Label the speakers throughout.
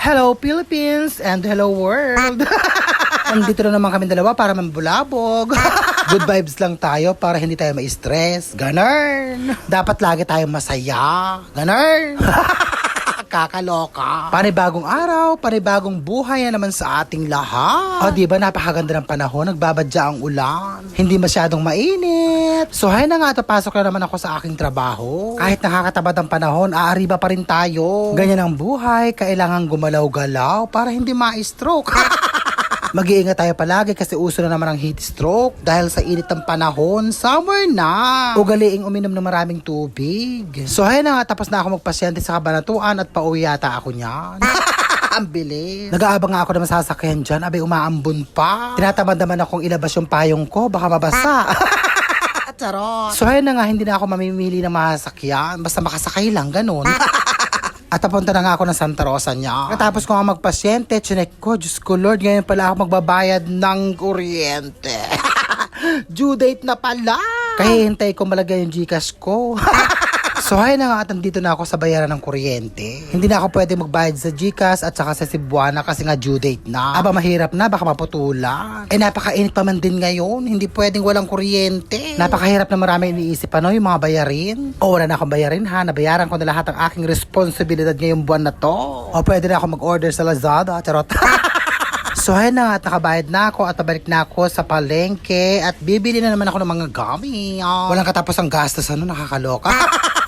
Speaker 1: Hello Philippines and hello world. Andito na naman kami dalawa para mambulabog. Good vibes lang tayo para hindi tayo ma-stress. Ganern. Dapat lagi tayong masaya. Ganern. Kakaloka. Panibagong araw, panibagong buhay na naman sa ating lahat. O, di ba napakaganda ng panahon, nagbabadya ang ulan. Hindi masyadong mainit. So, hay na nga, tapasok na naman ako sa aking trabaho. Kahit nakakatabad ang panahon, aariba pa rin tayo. Ganyan ang buhay, kailangan gumalaw-galaw para hindi ma-stroke. Mag-iingat tayo palagi kasi uso na naman ang heat stroke dahil sa init ng panahon, summer na. Ugaliing uminom ng maraming tubig. So hay na nga, tapos na ako magpasyente sa kabanatuan at pauwi yata ako niyan. ang bilis. Nag-aabang nga ako na masasakyan dyan, abay umaambon pa. Tinatamad naman akong ilabas yung payong ko, baka mabasa. Charot. So ayun na nga, hindi na ako mamimili ng masasakyan. Basta makasakay lang, ganun. At napunta na nga ako ng Santa Rosa niya. Katapos ko nga magpasyente, chinek ko, Diyos ko Lord, ngayon pala ako magbabayad ng kuryente. Due date na pala. Kaya hintay ko malagay yung Gcash ko. so hay na nga at nandito na ako sa bayaran ng kuryente. Hindi na ako pwede magbayad sa Gcash at saka sa Cebuana kasi nga due date na. Aba mahirap na, baka maputulan. Eh napakainit pa man din ngayon, hindi pwedeng walang kuryente. Napakahirap na marami iniisip ano, yung mga bayarin. O wala na akong bayarin ha, nabayaran ko na lahat ng aking responsibilidad ngayong buwan na to. O pwede na ako mag-order sa Lazada, charot. So ayun na nga at nakabayad na ako at nabalik na ako sa palengke at bibili na naman ako ng mga. Ah, Walang katapos ang gastos ano, nakakaloka.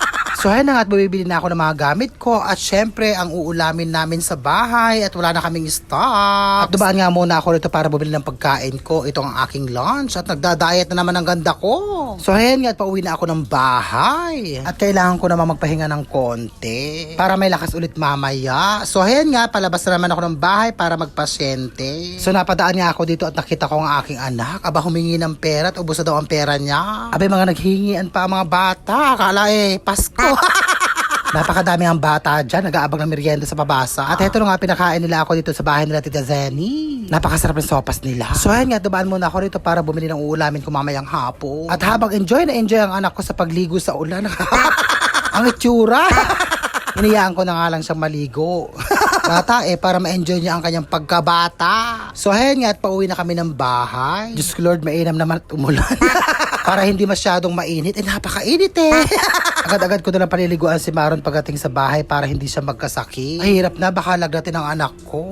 Speaker 1: So ayun na nga at bibili na ako ng mga gamit ko at syempre ang uulamin namin sa bahay at wala na kaming stock. At dumaan nga muna ako rito para bumili ng pagkain ko. Ito ang aking lunch at nagda-diet na naman ang ganda ko. So ayun nga at pauwi na ako ng bahay. At kailangan ko naman magpahinga ng konti para may lakas ulit mamaya. So ayun nga palabas na naman ako ng bahay para magpasyente. So napadaan nga ako dito at nakita ko ang aking anak. Aba humingi ng pera at ubos na daw ang pera niya. Abay mga naghingian pa mga bata. Akala eh, Pasko. Napakadami ang bata dyan, nag-aabang ng merienda sa pabasa. At na nga, pinakain nila ako dito sa bahay nila Tita Zenny. Napakasarap ng sopas nila. So ayan nga, dumaan muna ako rito para bumili ng uulamin ko mamayang hapon. At habang enjoy na enjoy ang anak ko sa pagligo sa ulan. ang itsura. Iniyaan ko na nga lang siyang maligo. Bata eh, para ma-enjoy niya ang kanyang pagkabata. So ayan nga, at pauwi na kami ng bahay. Diyos ko Lord, mainam naman at umulan. Para hindi masyadong mainit. Eh, napakainit eh. Agad-agad ko na lang paliliguan si Maron pagdating sa bahay para hindi siya magkasakit. Mahirap na, baka lagdatin ang anak ko.